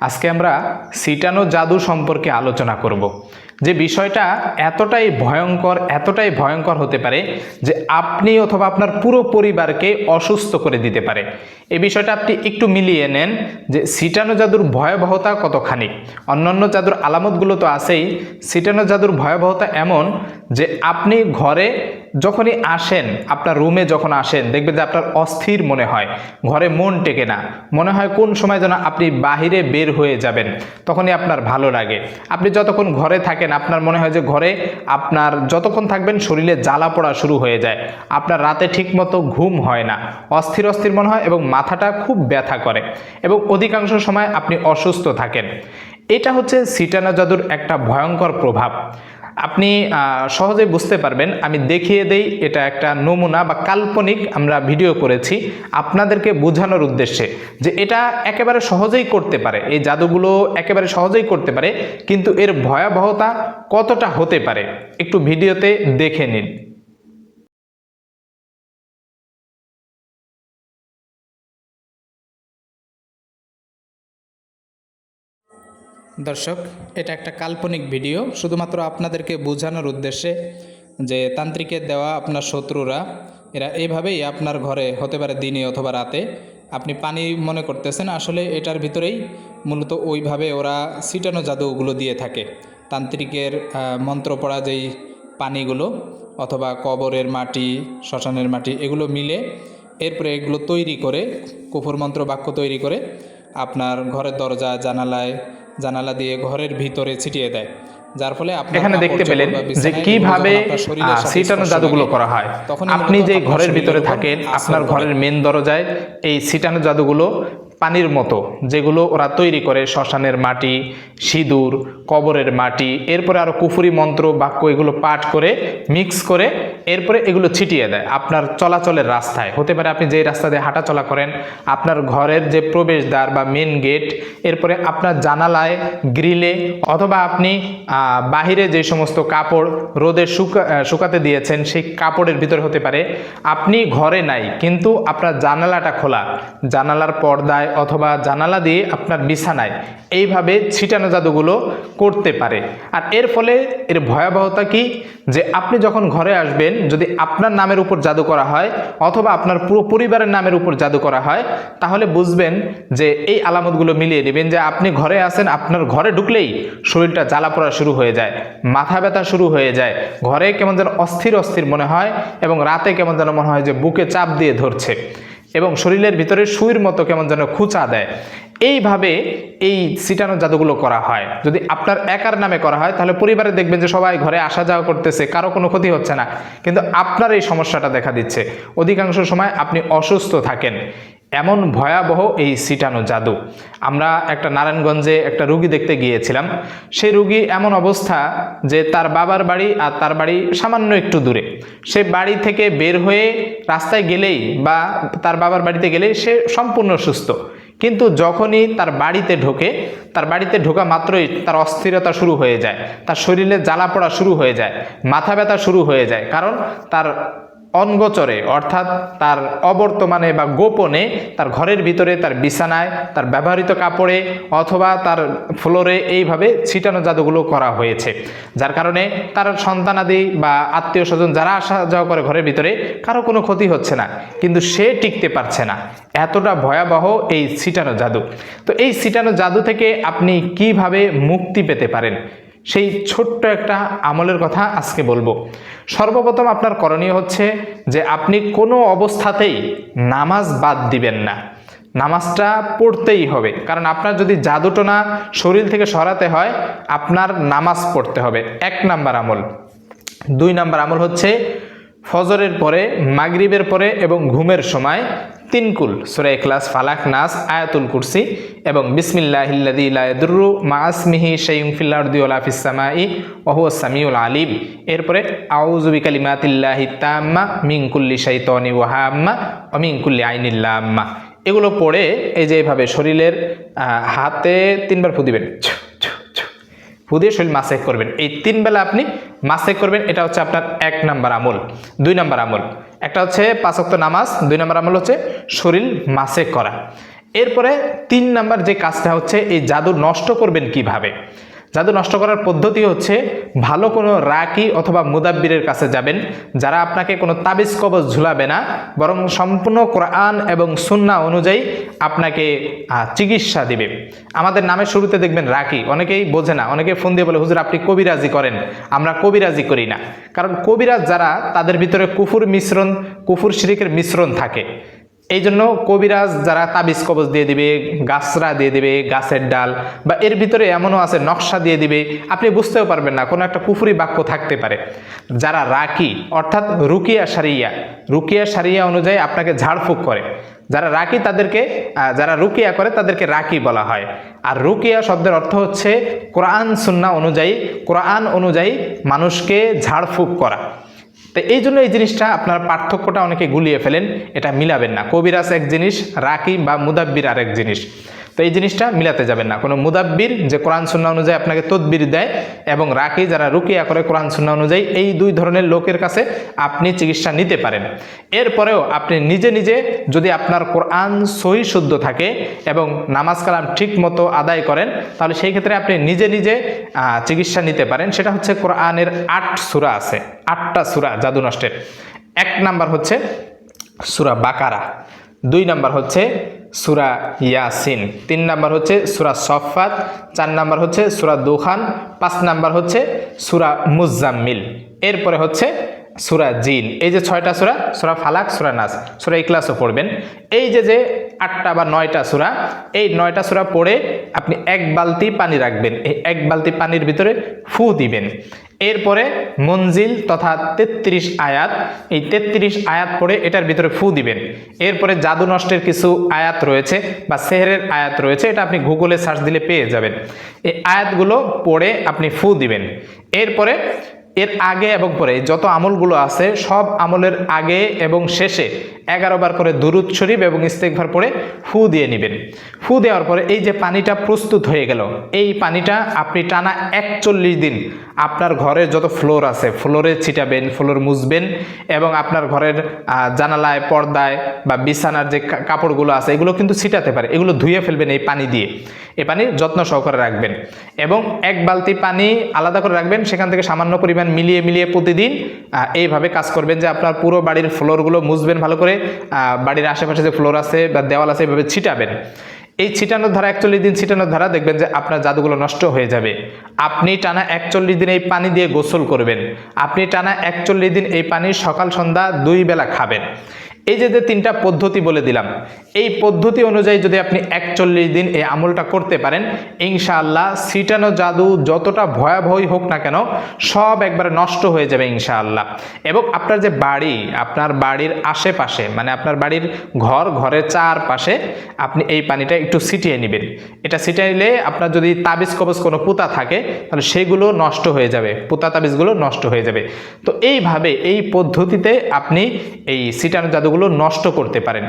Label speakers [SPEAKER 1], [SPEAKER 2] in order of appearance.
[SPEAKER 1] আজকে আমরা সিটানো জাদু সম্পর্কে আলোচনা করব। যে বিষয়টা এতটাই ভয়ঙ্কর এতটাই ভয়ঙ্কর হতে পারে যে আপনি অথবা আপনার পুরো পরিবারকে অসুস্থ করে দিতে পারে। এই বিষয়টা আপনি একটু মিলিয়ে নেন যে সিটানো জাদুর ভয়াবহতা কতখানি। অন্যান্য জাদুর আলামতগুলো তো আছেই। সিটানো জাদুর ভয়াবহতা এমন যে আপনি ঘরে যখনই আসেন, আপনার রুমে যখন আসেন, দেখবেন যে আপনার অস্থির মনে হয়। ঘরে মন টেকে না। মনে হয় কোন সময় যেন আপনি বাহিরে বের হয়ে যাবেন। তখনই আপনার ভালো লাগে। আপনি যতক্ষণ ঘরে থাকেন আপনার মনে হয় যে ঘরে আপনার যতক্ষণ থাকবেন শরীরে জ্বালা পড়া শুরু হয়ে যায়। আপনার রাতে ঠিকমতো ঘুম হয় না। অস্থির অস্থির মনে হয় এবং মাথাটা খুব ব্যথা করে এবং অধিকাংশ সময় আপনি অসুস্থ থাকেন। এটা হচ্ছে সিটানা জাদুর একটা ভয়ঙ্কর প্রভাব। আপনি সহজে বুঝতে পারবেন। আমি দেখিয়ে দেই, এটা একটা নমুনা বা কাল্পনিক আমরা ভিডিও করেছি আপনাদেরকে বোঝানোর উদ্দেশ্যে যে এটা একেবারে সহজেই করতে পারে। এই জাদুগুলো একেবারে সহজেই করতে পারে, কিন্তু এর ভয়াবহতা কতটা হতে পারে? একটু ভিডিওতে দেখে নিন। দর্শক, এটা একটা কাল্পনিক ভিডিও। শুধুমাত্র আপনাদেরকে বোঝানোর উদ্দেশ্যে যে তান্ত্রিকের দেওয়া আপনার শত্রুরা, এরা এভাবেই আপনার ঘরে হতে পারে দিনে অথবা রাতে। আপনি পানি মনে করতেছেন, আসলে এটার ভিতরেই মূলত ওইভাবে ওরা সিটানো জাদুগুলো দিয়ে থাকে। তান্ত্রিকের মন্ত্র পড়া যেই পানিগুলো, অথবা কবরের মাটি, শ্মশানের মাটি, এগুলো মিলে এরপরে এগুলো তৈরি করে, কুফর মন্ত্র বাক্য তৈরি করে আপনার ঘরের দরজা, জানালায় জানালা দিয়ে ঘরের ভিতরে ছিটিয়ে দেয় যার ফলে আপনি
[SPEAKER 2] এখানে দেখতে পেলেন যে কীভাবে সিটানো জাদুগুলো করা হয়। আপনি যে ঘরের ভিতরে থাকেন আপনার ঘরের মেন দরজায় এই সিটানো জাদুগুলো পানির মতো, যেগুলো ওরা তৈরি করে, শ্মশানের মাটি, সিঁদুর, কবরের মাটি, এরপরে আরও কুফুরি মন্ত্র, বাক্য এগুলো পাঠ করে, মিক্স করে, এরপরে এগুলো ছিটিয়ে দেয় আপনার চলাচলের রাস্তায়। হতে পারে আপনি যেই রাস্তা দিয়ে হাঁটা চলা করেন, আপনার ঘরের যে প্রবেশদ্বার বা মেন গেট এরপরে আপনার জানালায় গ্রিলে অথবা আপনি বাহিরে যে সমস্ত কাপড় রোদে শুকা শুকাতে দিয়েছেন, সেই কাপড়ের ভিতরে হতে পারে, আপনি ঘরে নাই, কিন্তু আপনার জানালাটা খোলা। জানালার পর্দায় অথবা জানালা দিয়ে আপনার বিছানায় এইভাবে ছিটানো জাদুগুলো করতে পারে। আর এর ফলে এর ভয়াবহতা কি? যে আপনি যখন ঘরে আসবেন, যদি আপনার নামের উপর জাদু করা হয় অথবা আপনার পুরো পরিবারের নামের উপর জাদু করা হয়, তাহলে বুঝবেন যে এই আলামতগুলো মিলিয়ে নেবেন যে আপনি ঘরে আসেন আপনার ঘরে ঢুকলেই শরীরটা জ্বালা পড়া শুরু হয়ে যায়, মাথা ব্যথা শুরু হয়ে যায়। ঘরে কেমন যেন অস্থির অস্থির মনে হয় এবং রাতে কেমন যেন মনে হয় যে বুকে চাপ দিয়ে ধরছে। এবং শরীরের ভিতরে সুইর মতো কেমন যেন খুঁচা দেয়। এইভাবে এই সিটানো জাদুগুলো করা হয়। যদি আপনার একার নামে করা হয়, তাহলে পরিবারে দেখবেন যে সবাই ঘরে আসা যাওয়া করতেছে, কারও কোনো ক্ষতি হচ্ছে না। কিন্তু আপনার এই সমস্যাটা দেখা দিচ্ছে। অধিকাংশ সময় আপনি অসুস্থ থাকেন। এমন ভয়াবহ এই সিটানো জাদু। আমরা একটা নারায়ণগঞ্জে একটা রুগী দেখতে গিয়েছিলাম। সেই রুগী এমন অবস্থা যে তার বাবার বাড়ি আর তার বাড়ি সামান্য একটু দূরে। সে বাড়ি থেকে বের হয়ে রাস্তায় গেলেই বা তার বাবার বাড়িতে গেলেই সে সম্পূর্ণ সুস্থ। কিন্তু যখনই তার বাড়িতে ঢোকে, তার বাড়িতে ঢোকা মাত্রই তার অস্থিরতা শুরু হয়ে যায়। তার শরীরে জ্বালা পড়া শুরু হয়ে যায়, মাথা ব্যথা শুরু হয়ে যায়। কারণ তার অনগোচরে অর্থাৎ তার অবর্তমানে বা গোপনে তার ঘরের ভিতরে তার বিছানায়, তার ব্যবহৃত কাপড়ে অথবা তার ফ্লোরে এইভাবে ছিটানো জাদুগুলো করা হয়েছে। যার কারণে তার সন্তানাদি বা আত্মীয় স্বজন যারা আসা যাওয়া করে ঘরের ভিতরে, কারও কোনো ক্ষতি হচ্ছে না, কিন্তু সে টিকতে পারছে না। এতটা ভয়াবহ এই ছিটানো জাদু। তো এই ছিটানো জাদু থেকে আপনি কীভাবে মুক্তি পেতে পারেন? সেই ছোট্ট একটা আমলের কথা আজকে বলব। সর্বপ্রথম আপনার করণীয় হচ্ছে যে আপনি কোনো অবস্থাতেই নামাজ বাদ দিবেন না। নামাজটা পড়তেই হবে। কারণ আপনার যদি জাদুটোনা শরীর থেকে সরাতে হয়, আপনার নামাজ পড়তে হবে। এক নাম্বার আমল। দুই নাম্বার আমল হচ্ছে ফজরের পরে, মাগরিবের পরে এবং ঘুমের সময় তিনকুল সুরাই ক্লাস ফালাক, নাস, আয়াতুল কুরসি এবং বিসমিল্লাহিল্লাদি লায়াদুরু মাসমিহি শাইউম ফিল আরদি ওয়ালা ফিস সামাই ওয়া হুয়া সামিউল আলিম। এরপরে, আউযু বিকালিমাতিল্লাহি তাম্মা মিন কুল্লি শাইতানি ওয়া হাম্মা ওয়া মিন কুল্লি আইনিল লাম্মা। এগুলো পড়ে এই যে এভাবে শরীরের হাতে তিনবার ফু দিবেন শরীর মাসেক করবেন। এই তিন বেলা আপনি মাসেক করবেন, এটা হচ্ছে আপনার এক নাম্বার আমল, দুই নাম্বার আমল। একটা হচ্ছে পাঁচক্ত নামাজ, দুই নম্বর আমল হচ্ছে শরীর মাসে করা। এরপরে তিন নাম্বার যে কাজটা হচ্ছে, এই জাদু নষ্ট করবেন কীভাবে? জাদু নষ্ট করার পদ্ধতি হচ্ছে ভালো কোনো রাকি অথবা মুদাব্বিরের কাছে যাবেন, যারা আপনাকে কোনো তাবিজ কবজ ঝুলাবে না, বরং সম্পূর্ণ কোরআন এবং সুন্না অনুযায়ী আপনাকে চিকিৎসা দিবে। আমাদের নামের শুরুতে দেখবেন রাকি, অনেকেই বোঝে না, অনেকে ফোন দিয়ে বলে, হুজুর, আপনি কবিরাজি করেন, আমরা কবিরাজি করি না। কারণ কবিরাজ যারা, তাদের ভিতরে কুফুর মিশ্রণ, কুফুর শিরিকের মিশ্রণ থাকে। এই জন্য কবিরাজ যারা তাবিজ কবজ দিয়ে দিবে, গাছরা দিয়ে দিবে, গাছের ডাল, বা এর ভিতরে এমনও আছে, নকশা দিয়ে দিবে, আপনি বুঝতেও পারবেন না, কোনো একটা কুফুরি বাক্য থাকতে পারে। যারা রাকি, অর্থাৎ রুকিয়া সারিয়া রুকিয়া সারিয়া অনুযায়ী আপনাকে ঝাড়ফুঁক করে। যারা রাকি তাদেরকে যারা রুকিয়া করে তাদেরকে রাকি বলা হয়। আর রুকিয়া শব্দের অর্থ হচ্ছে কোরআন সুন্না অনুযায়ী, কোরআন অনুযায়ী মানুষকে ঝাড়ফুঁক করা। তো এই জন্য এই জিনিসটা আপনার পার্থক্যটা অনেকে গুলিয়ে ফেলেন, এটা মিলাবেন না। কবিরাজ এক জিনিস, রাকিম বা মুদাব্বির আরেক জিনিস। তো এই জিনিসটা মিলাতে যাবেন না। কোনো মুদাব্বির যে কোরআন সুন্না অনুযায়ী আপনাকে তদবির দেয় এবং রাকি যারা রুকিয়া করে কোরআন সুন্না অনুযায়ী, এই দুই ধরনের লোকের কাছে আপনি চিকিৎসা নিতে পারেন। এরপরেও আপনি নিজে নিজে যদি আপনার কোরআন সহি শুদ্ধ থাকে এবং নামাজ কালাম ঠিক মতো আদায় করেন, তাহলে সেই ক্ষেত্রে আপনি নিজে নিজে চিকিৎসা নিতে পারেন। সেটা হচ্ছে কোরআনের আট সুরা আছে, আটটা সুরা জাদু নষ্টের। এক নাম্বার হচ্ছে সুরা বাকারা। দুই নাম্বার হচ্ছে সুরা ইয়াসিন। তিন নাম্বার হচ্ছে সুরা সফাত চার নাম্বার হচ্ছে সুরা দুখান, পাঁচ নাম্বার হচ্ছে সুরা মুজাম্মিল। এরপরে হচ্ছে সুরা জিন। এই যে ছয়টা সুরা সুরা ফালাক, সুরা নাস, সুরা ইকলাসও পড়বেন। এই যে যে আটটা বা নয়টা সুরা, এই নয়টা সুরা পড়ে আপনি এক বালতি পানি রাখবেন। এই এক বালতি পানির ভিতরে ফু দিবেন। এরপরে মঞ্জিল তথা তেত্রিশ আয়াত। এই তেত্রিশ আয়াত পড়ে এটার ভিতরে ফু দিবেন। এরপরে জাদু নষ্টের কিছু আয়াত রয়েছে বা সেহরের আয়াত রয়েছে, এটা আপনি গুগলে সার্চ দিলে পেয়ে যাবেন। এই আয়াতগুলো পড়ে আপনি ফু দিবেন। এরপরে এর আগে এবং পরে যত আমলগুলো আছে, সব আমলের আগে এবং শেষে এগারো বার করে দুরুদ শরীফ এবং ইস্তেকভার পরে ফু দিয়ে নেবেন। ফু দেওয়ার পরে এই যে পানিটা প্রস্তুত হয়ে গেল, এই পানিটা আপনি টানা একচল্লিশ দিন আপনার ঘরের যত ফ্লোর আছে ফ্লোরে ছিটাবেন ফ্লোর মুছবেন এবং আপনার ঘরের জানালায়, পর্দায় বা বিছানার যে কাপড়গুলো আছে, এগুলো কিন্তু ছিটাতে পারে। এগুলো ধুয়ে ফেলবেন এই পানি দিয়ে। এই পানি যত্ন সহকারে রাখবেন এবং এক বালতি পানি আলাদা করে রাখবেন, সেখান থেকে সামান্য পরিমাণ মিলিয়ে মিলিয়ে প্রতিদিন এইভাবে কাজ করবেন যে আপনার পুরো বাড়ির ফ্লোরগুলো মুছবেন ভালো করে বাড়ির আশেপাশে যে ফ্লোর আছে বা দেওয়াল আছে এইভাবে ছিটাবেন। এই ছিটানোর ধারা একচল্লিশ দিন ছিটানোর ধারা দেখবেন যে আপনার জাদুগুলো নষ্ট হয়ে যাবে। আপনি টানা একচল্লিশ দিন এই পানি দিয়ে গোসল করবেন। আপনি টানা একচল্লিশ দিন এই পানি সকাল, সন্ধ্যা দুই বেলা খাবেন। এই যে যে তিনটা পদ্ধতি বলে দিলাম, এই পদ্ধতি অনুযায়ী যদি আপনি একচল্লিশ দিন এই আমলটা করতে পারেন, ইনশাআল্লাহ ছিটানো জাদু যতটা ভয়াবহই হোক না কেন, সব একবারে নষ্ট হয়ে যাবে ইনশাআল্লাহ। এবং আপনার যে বাড়ি, আপনার বাড়ির আশেপাশে মানে আপনার বাড়ির ঘর, ঘরের চারপাশে আপনি এই পানিটা একটু ছিটিয়ে নেবেন। এটা ছিটিয়ে নিলে আপনার যদি তাবিজ কবজ কোনো পুতা থাকে, তাহলে সেগুলো নষ্ট হয়ে যাবে, পুতা তাবিজগুলো নষ্ট হয়ে যাবে। তো এইভাবে এই পদ্ধতিতে আপনি এই সিটানো জাদুগুলো নষ্ট করতে পারেন।